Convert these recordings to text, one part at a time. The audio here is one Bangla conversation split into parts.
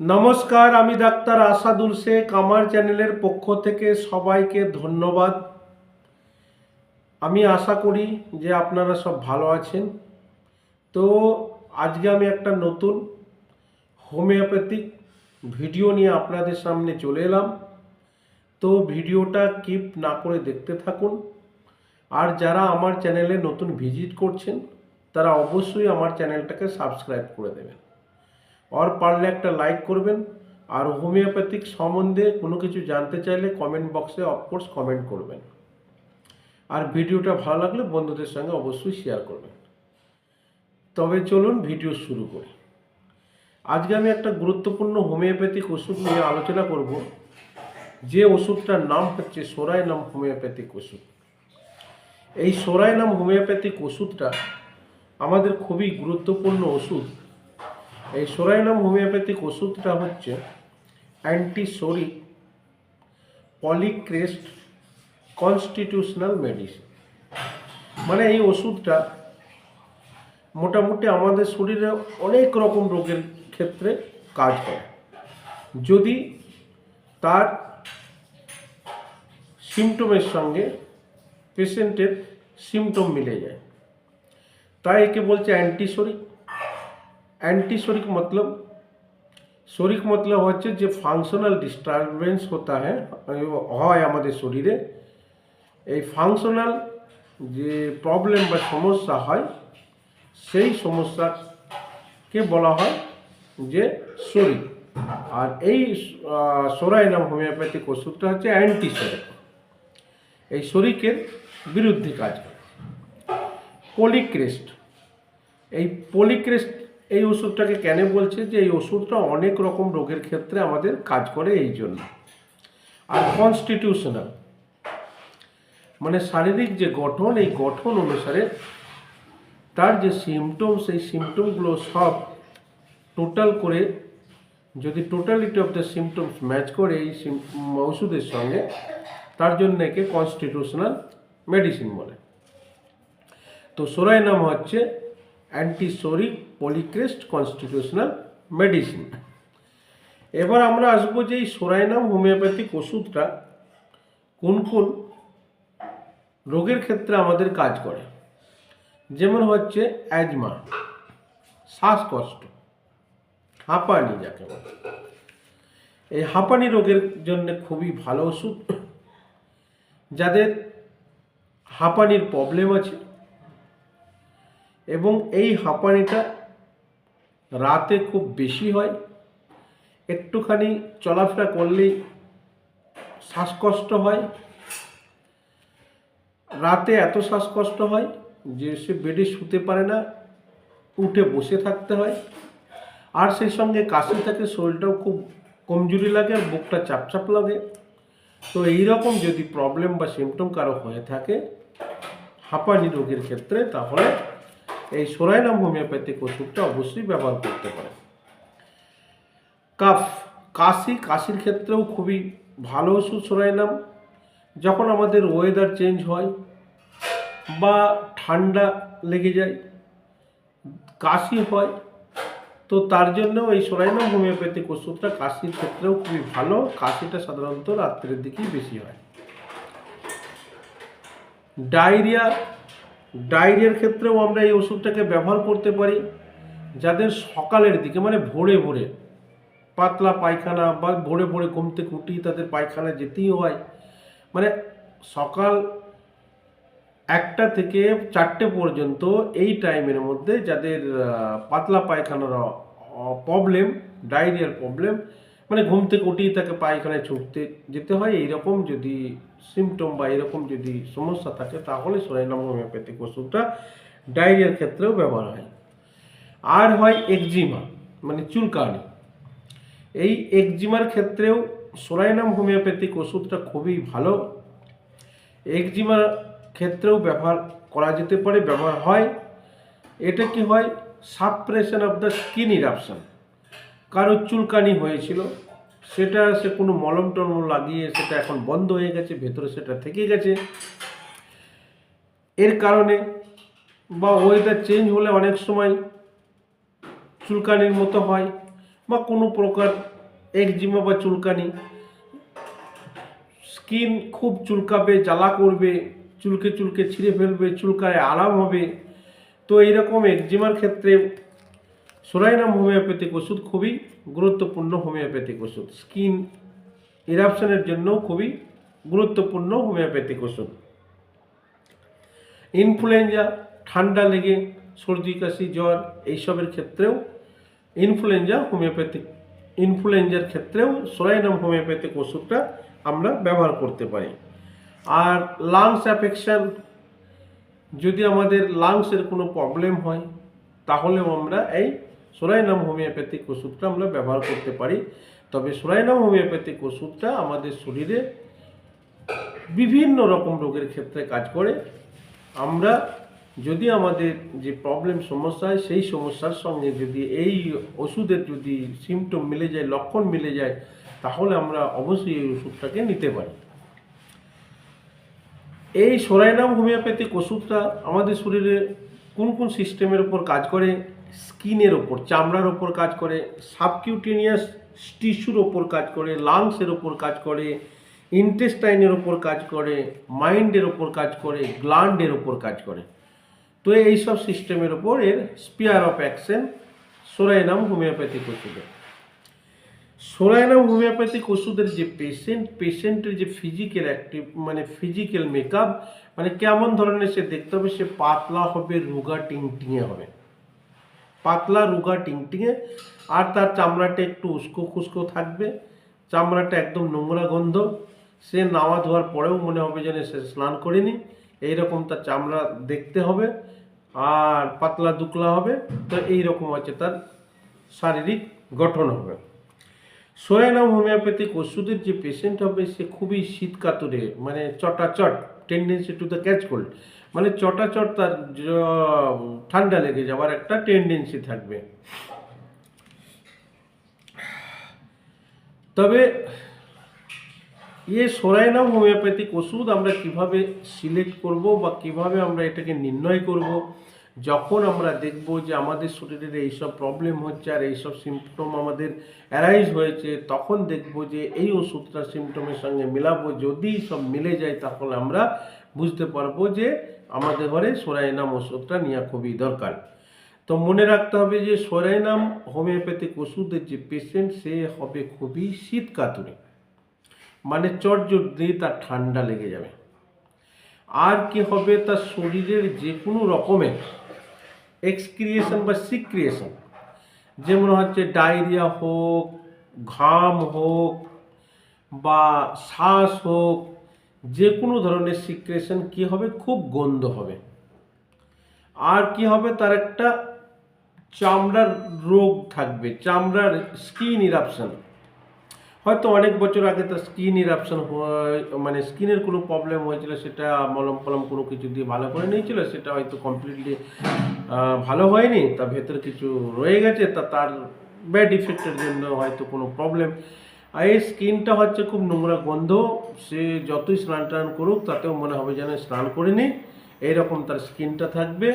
নমস্কার, আমি ডাক্তার আসাদুল শেখ। আমার চ্যানেলের পক্ষ থেকে সবাইকে ধন্যবাদ। আমি আশা করি যে আপনারা সব ভালো আছেন। তো আজকে আমি একটা নতুন হোমিওপ্যাথিক ভিডিও নিয়ে আপনাদের সামনে চলে এলাম। তো ভিডিওটা কিপ না করে দেখতে থাকুন। আর যারা আমার চ্যানেলে নতুন ভিজিট করছেন, তারা অবশ্যই আমার চ্যানেলটাকে সাবস্ক্রাইব করে দেবেন। আর পারলে একটা লাইক করবেন। আর হোমিওপ্যাথিক সম্বন্ধে কোনো কিছু জানতে চাইলে কমেন্ট বক্সে অফকোর্স কমেন্ট করবেন। আর ভিডিওটা ভালো লাগলে বন্ধুদের সঙ্গে অবশ্যই শেয়ার করবেন। তবে চলুন ভিডিও শুরু করি। আজকে আমি একটা গুরুত্বপূর্ণ হোমিওপ্যাথিক ওষুধ নিয়ে আলোচনা করব। যে ওষুধটার নাম হচ্ছে সোরাই নাম হোমিওপ্যাথিক ওষুধ। এই সোরাই নাম হোমিওপ্যাথিক ওষুধটা আমাদের খুবই গুরুত্বপূর্ণ ওষুধ। এই সোরাইনাম হোমিওপ্যাথিক ওষুধটা হচ্ছে অ্যান্টিসোরিক পলিক্রেস্ট কনস্টিটিউশনাল মেডিসিন। মানে এই ওষুধটা মোটামুটি আমাদের শরীরে অনেক রকম রোগের ক্ষেত্রে কাজ করে। যদি তার সিমটমের সঙ্গে পেশেন্টের সিমটম মিলে যায়, তাই একে বলছে অ্যান্টিসোরিক एंटीसोरिक मतलब सोरिक मतलब हे जो फांगशनल डिस्टारबेंस होता है हमारे शरीर। ये फांगशनल जे प्रब्लेम समस्या है से समस्या के बला शरिक और यही सोरइनम होमिओपैथिक ओषुदा हे ये शरिकर बिुदे क्या पलिक्रेस्ट पलिक्रेस्ट এই ওষুধটাকে কেন বলছে যে এই ওষুধটা অনেক রকম রোগের ক্ষেত্রে আমাদের কাজ করে এই জন্য। আর কনস্টিটিউশনাল মানে শারীরিক যে গঠন, এই গঠন অনুসারে তার যে সিমটম সেই সিমটমগুলো সব টোটাল করে যদি totality of the symptoms match করে এই ওষুধের সঙ্গে, তার জন্য একে কনস্টিটিউশনাল মেডিসিন বলে। তো সোরাই নাম হচ্ছে অ্যান্টিসোরিক পলিক্রেস্ট কনস্টিটিউশনাল মেডিসিন এবার আমরা আসব যে এই সোরাইনাম হোমিওপ্যাথিক ওষুধটা কোন কোন রোগের ক্ষেত্রে আমাদের কাজ করে। যেমন হচ্ছে অ্যাজমা, শ্বাসকষ্ট, হাঁপানি যাকে বলে। এই হাঁপানি রোগের জন্য খুবই ভালো ওষুধ। যাদের হাঁপানির প্রবলেম আছে এবং এই হাঁপানিটা রাতে খুব বেশি হয়। একটুখানি চলাফেরা করলেই শ্বাসকষ্ট হয়। রাতে এত শ্বাসকষ্ট হয় যে সে বেডে শুতে পারে না, উঠে বসে থাকতে হয়। আর সেই সঙ্গে কাশি থাকে শরীরটাও খুব কমজোরি লাগে আর বুকটা চাপচাপ লাগে। তো এইরকম যদি প্রবলেম বা সিমটম কারও হয়ে থাকে হাঁপানি রোগের ক্ষেত্রে, তাহলে এই সোরাইনাম হোমিওপ্যাথিক ওষুধটা অবশ্যই ব্যবহার করতে পারে কাফ, কাশি, কাশির ক্ষেত্রেও খুবই ভালো ওষুধ সোরাইনাম যখন আমাদের ওয়েদার চেঞ্জ হয় বা ঠান্ডা লেগে যায়, কাশি হয়, তো তার জন্য এই সোরাইনাম হোমিওপ্যাথিক ওষুধটা কাশির ক্ষেত্রেও খুবই ভালো। কাশিটা সাধারণত রাত্রের দিকেই বেশি হয়। ডায়রিয়া ডায়রিয়ার ক্ষেত্রেও আমরা এই ওষুধটাকে ব্যবহার করতে পারি, যাদের সকালের দিকে মানে ভোরে ভোরে পাতলা পায়খানা বা ভোরে ভোরে ঘুম থেকে উঠি তাদের পায়খানা যেতেই হয়। মানে সকাল একটা থেকে চারটে পর্যন্ত এই টাইমের মধ্যে যাদের পাতলা পায়খানার প্রবলেম ডায়রিয়ার প্রবলেম মানে ঘুম থেকে উঠেই তাকে পায়খানায় ছুটতে যেতে হয়। এইরকম যদি সিমটম বা এরকম যদি সমস্যা থাকে, তাহলে সোনাইনাম হোমিওপ্যাথিক ওষুধটা ডায়রিয়ার ক্ষেত্রেও ব্যবহার হয়। আর হয় একজিমা মানে চুলকানি। এই একজিমার ক্ষেত্রেও সোরাইনাম হোমিওপ্যাথিক ওষুধটা খুবই ভালো। একজিমার ক্ষেত্রেও ব্যবহার করা যেতে পারে, ব্যবহার হয়। এটা কি হয়? Suppression of the skin eruption কারও চুলকানি হয়েছিল, সেটা সে কোনো মলম টলম লাগিয়ে সেটা এখন বন্ধ হয়ে গেছে, ভেতরে সেটা থেকে গেছে। এর কারণে বা ওয়েদার চেঞ্জ হলে অনেক সময় চুলকানির মতো হয় বা কোনো প্রকার একজিমা বা চুলকানি। স্কিন খুব চুলকাবে, জ্বালা করবে, চুলকে চুলকে ছিঁড়ে ফেলবে, চুলকায় আরাম হবে। তো এইরকম একজিমার ক্ষেত্রে সোরাইনাম হোমিওপ্যাথিক ওষুধ খুবই গুরুত্বপূর্ণ হোমিওপ্যাথিক ওষুধ। স্কিন ইরাপশনের জন্য খুবই গুরুত্বপূর্ণ হোমিওপ্যাথিক ওষুধ। ইনফ্লুয়েঞ্জা, ঠান্ডা লেগে, সর্দি, কাশি, জ্বর, এইসবের ক্ষেত্রেও ইনফ্লুয়েঞ্জা হোমিওপ্যাথিক, ইনফ্লুয়েঞ্জার ক্ষেত্রেও সোরাইনাম হোমিওপ্যাথিক ওষুধটা আমরা ব্যবহার করতে পারি। আর লাংস অ্যাফেকশন, যদি আমাদের লাংসের কোনো প্রবলেম হয়, তাহলেও আমরা এই সোরাইনাম হোমিওপ্যাথিক ওষুধটা আমরা ব্যবহার করতে পারি। তবে সোরাইনাম হোমিওপ্যাথিক ওষুধটা আমাদের শরীরে বিভিন্ন রকম রোগের ক্ষেত্রে কাজ করে। আমরা যদি আমাদের যে প্রবলেম সমস্যা হয়, সেই সমস্যার সঙ্গে যদি এই ওষুধের যদি সিমটম মিলে যায়, লক্ষণ মিলে যায়, তাহলে আমরা অবশ্যই এই ওষুধটাকে নিতে পারি। এই সোরাইনাম হোমিওপ্যাথিক ওষুধটা আমাদের শরীরে কোন কোন সিস্টেমের ওপর কাজ করে? স্কিনের ওপর, চামড়ার ওপর কাজ করে, সাবকিউটেনিয়াস টিস্যুর ওপর কাজ করে, লাংসের ওপর কাজ করে, ইন্টেস্টাইনের ওপর কাজ করে, মাইন্ডের ওপর কাজ করে, গ্ল্যান্ডের ওপর কাজ করে। তো এইসব সিস্টেমের ওপর এর sphere of action psorinum homeopathic ওষুধের সোরাইনাম হোমিওপ্যাথিক ওষুধের যে পেশেন্ট পেশেন্টের যে ফিজিক্যাল অ্যাক্টিভ মানে ফিজিক্যাল মেকআপ মানে কেমন ধরনের সে দেখতে হবে, সে পাতলা হবে, রোগা টিংটিঙে হবে। পাতলা রুগা টিংটিঙে, আর তার চামড়াটা একটু উস্কো খুস্কো থাকবে। চামড়াটা একদম নোংরা গন্ধ। সে নাওয়া ধোয়ার পরেও মনে হবে যেন সে স্নান করেনি। এইরকম তার চামড়া দেখতে হবে, আর পাতলা দুকলা হবে, তো এইরকম আছে তার শারীরিক গঠন হবে। সোয়ানাম হোমিওপ্যাথিক ওষুধের যে পেশেন্ট হবে, সে খুবই শীত কাতুরে মানে চটাচট tendency to the catch cold মানে চটাচট তার ঠান্ডা লেগে যাওয়ার একটা টেন্ডেন্সি থাকবে। তবে ইয়ে সোরাইনাম হোমিওপ্যাথিক ওষুধ আমরা কীভাবে সিলেক্ট করব বা কীভাবে আমরা এটাকে নির্ণয় করব? যখন আমরা দেখব যে আমাদের শরীরের এইসব প্রবলেম হচ্ছে আর এইসব সিমটম আমাদের অ্যারাইজ হয়েছে, তখন দেখব যে এই ওষুধটা সিমটমের সঙ্গে মেলাবো। যদি সব মিলে যায়, তাহলে আমরা বুঝতে পারব যে আমাদের ঘরে সোরাইনাম ওষুধটা নেওয়া খুবই দরকার। তো মনে রাখতে হবে যে সোরাইনাম হোমিওপ্যাথিক ওষুধের যে পেশেন্ট সে হবে খুবই শীত কাতুরে। মানে চটজট দিয়ে তার ঠান্ডা লেগে যাবে। আর কি হবে? তার শরীরের যে কোনো রকমের এক্সক্রিয়েশন বা সিক্রিয়েশন যেমন হচ্ছে ডায়রিয়া হোক, ঘাম হোক বা শ্বাস হোক যে কোনো ধরনের সিক্রেশন কি হবে? খুব গন্ধ হবে। আর কি হবে? তার একটা চামড়ার রোগ থাকবে, চামড়ার স্কিন ইরাপশন হয়তো অনেক বছর আগে তার স্কিন ইরাপশন মানে স্কিনের কোনো প্রবলেম হয়েছিল, সেটা মলম ফলম কোনো কিছু দিয়ে ভালো করে নিয়েছিল, সেটা হয়তো কমপ্লিটলি ভালো হয়নি তার ভেতরে কিছু রয়ে গেছে, তা তার ব্যাড ইফেক্টের জন্য হয়তো কোনো প্রবলেম আর এই স্কিনটা হচ্ছে খুব নোংরা গন্ধ, সে যতই স্নান টান করুক, তাতেও মনে হবে যেন স্নান করেনি, এইরকম তার স্কিনটা থাকবে।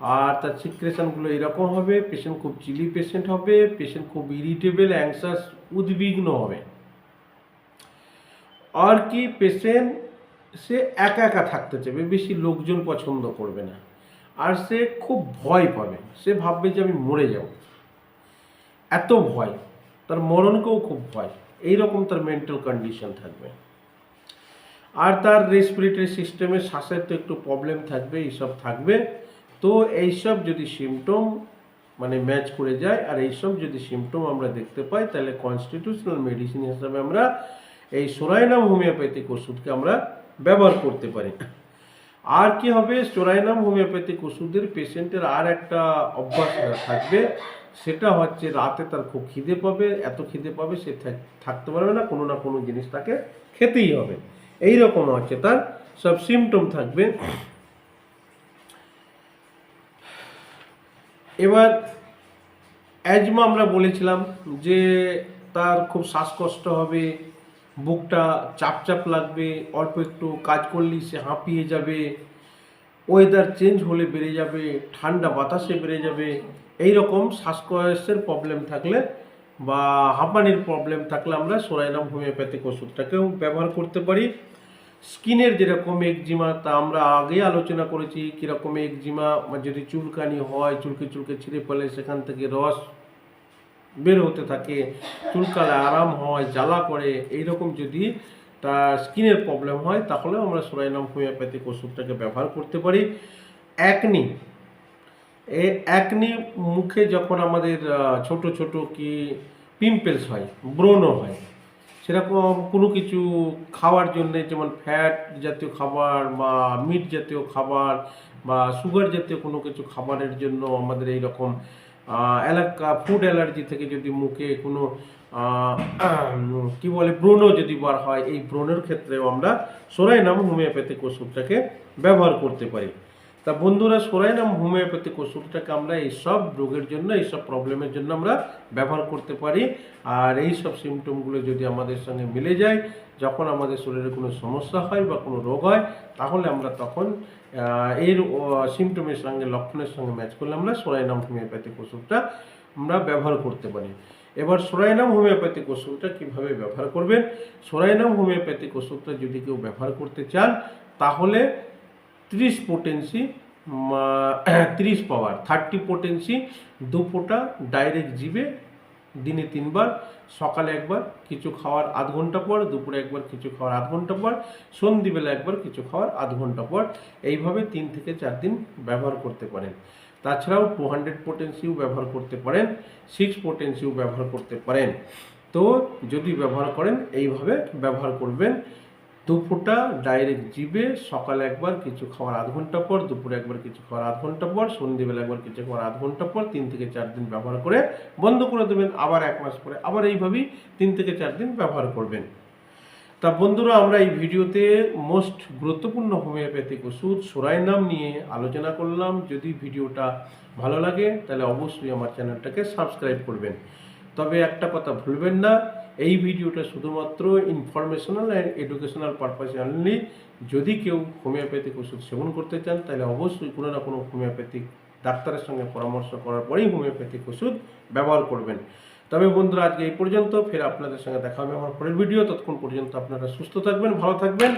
আর তার সিক্রেশনগুলো এরকম হবে পেশেন্ট খুব চিলি পেশেন্ট হবে পেশেন্ট খুব ইরিটেবল অ্যাংসাস উদ্বিগ্ন হবে। আর কি পেশেন্ট সে একা একা থাকতে চাইবে, বেশি লোকজন পছন্দ করবে না। আর সে খুব ভয় পাবে, সে ভাববে যে আমি মরে যাব। এত ভয়, তার মরণকেও খুব ভয়, এইরকম তার মেন্টাল কন্ডিশন থাকবে। আর তার রেসপিরেটরি সিস্টেমে শ্বাসের তো একটু প্রবলেম থাকবে, এইসব থাকবে। তো এইসব যদি সিমটম মানে ম্যাচ করে যায়, আর এইসব যদি সিমটম আমরা দেখতে পাই, তাহলে কনস্টিটিউশনাল মেডিসিন হিসাবে আমরা এই সোরাইনাম হোমিওপ্যাথিক ওষুধকে আমরা ব্যবহার করতে পারি। আর কি হবে? সোরাইনাম হোমিওপ্যাথিক ওষুধের পেশেন্টের আর একটা অভ্যাস থাকবে, সেটা হচ্ছে রাতে তার খুব খিদে পাবে, এত খিদে পাবে, সে থাক- থাকতে পারবে না, কোনো না কোনো জিনিস তাকে খেতেই হবে। এই রকম হচ্ছে তার সব সিমটম থাকবে। এবার অ্যাজমা আমরা বলেছিলাম যে তার খুব শ্বাসকষ্ট হবে, বুকটা চাপ চাপ লাগবে, অল্প একটু কাজ করলেই সে হাঁপিয়ে যাবে ওয়েদার চেঞ্জ হলে বেড়ে যাবে, ঠান্ডা বাতাসে বেড়ে যাবে এই রকম শ্বাসকষ্টের প্রবলেম থাকলে বা হাঁপানির প্রবলেম থাকলে আমরা সোরাইনাম হোমিওপ্যাথিক ওষুধটাকেও ব্যবহার করতে পারি। স্কিনের যেরকম একজিমা, তা আমরা আগে আলোচনা করেছি, কীরকম একজিমা যদি চুলকানি হয়, চুলকে চুলকে ছিঁড়ে ফেলে, সেখান থেকে রস বের হতে থাকে, চুলকালে আরাম হয়, জ্বালা করে, এইরকম যদি তার স্কিনের প্রবলেম হয়, তাহলে আমরা সোরাইনাম হোমিওপ্যাথিক ওষুধটাকে ব্যবহার করতে পারি। একনি এই একনি মুখে যখন আমাদের ছোট ছোট কি পিম্পলস হয় ব্রণ হয় সেরকম কোনো কিছু খাওয়ার জন্য যেমন ফ্যাট জাতীয় খাবার বা মিট জাতীয় খাবার বা সুগার জাতীয় কোনো কিছু খাবারের জন্য আমাদের এই রকম এলাকা ফুড অ্যালার্জি থেকে যদি মুখে কোনো কি বলে, ব্রণ যদি বার হয়, এই ব্রণের ক্ষেত্রেও আমরা সোরাইনাম হোমিওপ্যাথিক ওষুধটাকে ব্যবহার করতে পারি। তা বন্ধুরা সোরাইনাম হোমিওপ্যাথিক ওষুধটাকে আমরা এই সব রোগের জন্য, এই সব প্রবলেমের জন্য আমরা ব্যবহার করতে পারি? আর এই সব সিমটমগুলো যদি আমাদের সঙ্গে মিলে যায়, যখন আমাদের শরীরে কোনো সমস্যা হয় বা কোনো রোগ হয়, তাহলে আমরা তখন এর সিমটমের সঙ্গে, লক্ষণের সঙ্গে ম্যাচ করলে আমরা সোরাইনাম হোমিওপ্যাথিক ওষুধটা আমরা ব্যবহার করতে পারি। এবার সোরাইনাম হোমিওপ্যাথিক ওষুধটা কীভাবে ব্যবহার করবেন? সোরাইনাম হোমিওপ্যাথিক ওষুধটা যদি কেউ ব্যবহার করতে চান, তাহলে ত্রিশ পোটেন্সি ত্রিশ পাওয়ার থার্টি পোটেন্সি দু ডাইরেক্ট জিবে দিনে তিনবার, সকালে একবার, কিছু খাওয়ার আধ ঘণ্টা পর, দুপুরে একবার কিছু খাওয়ার আধ ঘণ্টা পর, সন্ধিবেলা একবার কিছু খাওয়ার আধ ঘণ্টা পর, এইভাবে তিন থেকে চার দিন ব্যবহার করতে পারেন। তাছাড়াও টু হান্ড্রেড পোটেন্সিও ব্যবহার করতে পারেন সিক্স পোটেন্সিও ব্যবহার করতে পারেন। তো যদি ব্যবহার করেন, এইভাবে ব্যবহার করবেন। দু ফোঁটা ডাইরেক্ট জিবে সকালে একবার কিছু খাওয়ার আধ ঘণ্টা পর, দুপুরে একবার কিছু খাওয়ার আধ ঘণ্টা পর, সন্ধ্যেবেলা একবার কিছু খাওয়ার আধ ঘণ্টা পর, তিন থেকে চার দিন ব্যবহার করে বন্ধ করে দেবেন। আবার এক মাস পরে আবার এইভাবেই তিন থেকে চার দিন ব্যবহার করবেন। তা বন্ধুরা, আমরা এই ভিডিওতে মোস্ট গুরুত্বপূর্ণ হোমিওপ্যাথিক ওষুধ, সোরাই নাম নিয়ে আলোচনা করলাম। যদি ভিডিওটা ভালো লাগে, তাহলে অবশ্যই আমার চ্যানেলটাকে সাবস্ক্রাইব করবেন। তবে একটা কথা ভুলবেন না, এই ভিডিওটা শুধুমাত্র ইনফরমেশনাল অ্যান্ড এডুকেশনাল পারপাসে অনলি যদি কেউ হোমিওপ্যাথিক ওষুধ সেবন করতে চান, তাহলে অবশ্যই কোনো না কোনো হোমিওপ্যাথিক ডাক্তারের সঙ্গে পরামর্শ করার পরেই হোমিওপ্যাথিক ওষুধ ব্যবহার করবেন। তবে বন্ধুরা, আজকে এই পর্যন্ত। ফের আপনাদের সঙ্গে দেখা হবে আমার পরের ভিডিও। ততক্ষণ পর্যন্ত আপনারা সুস্থ থাকবেন, ভালো থাকবেন।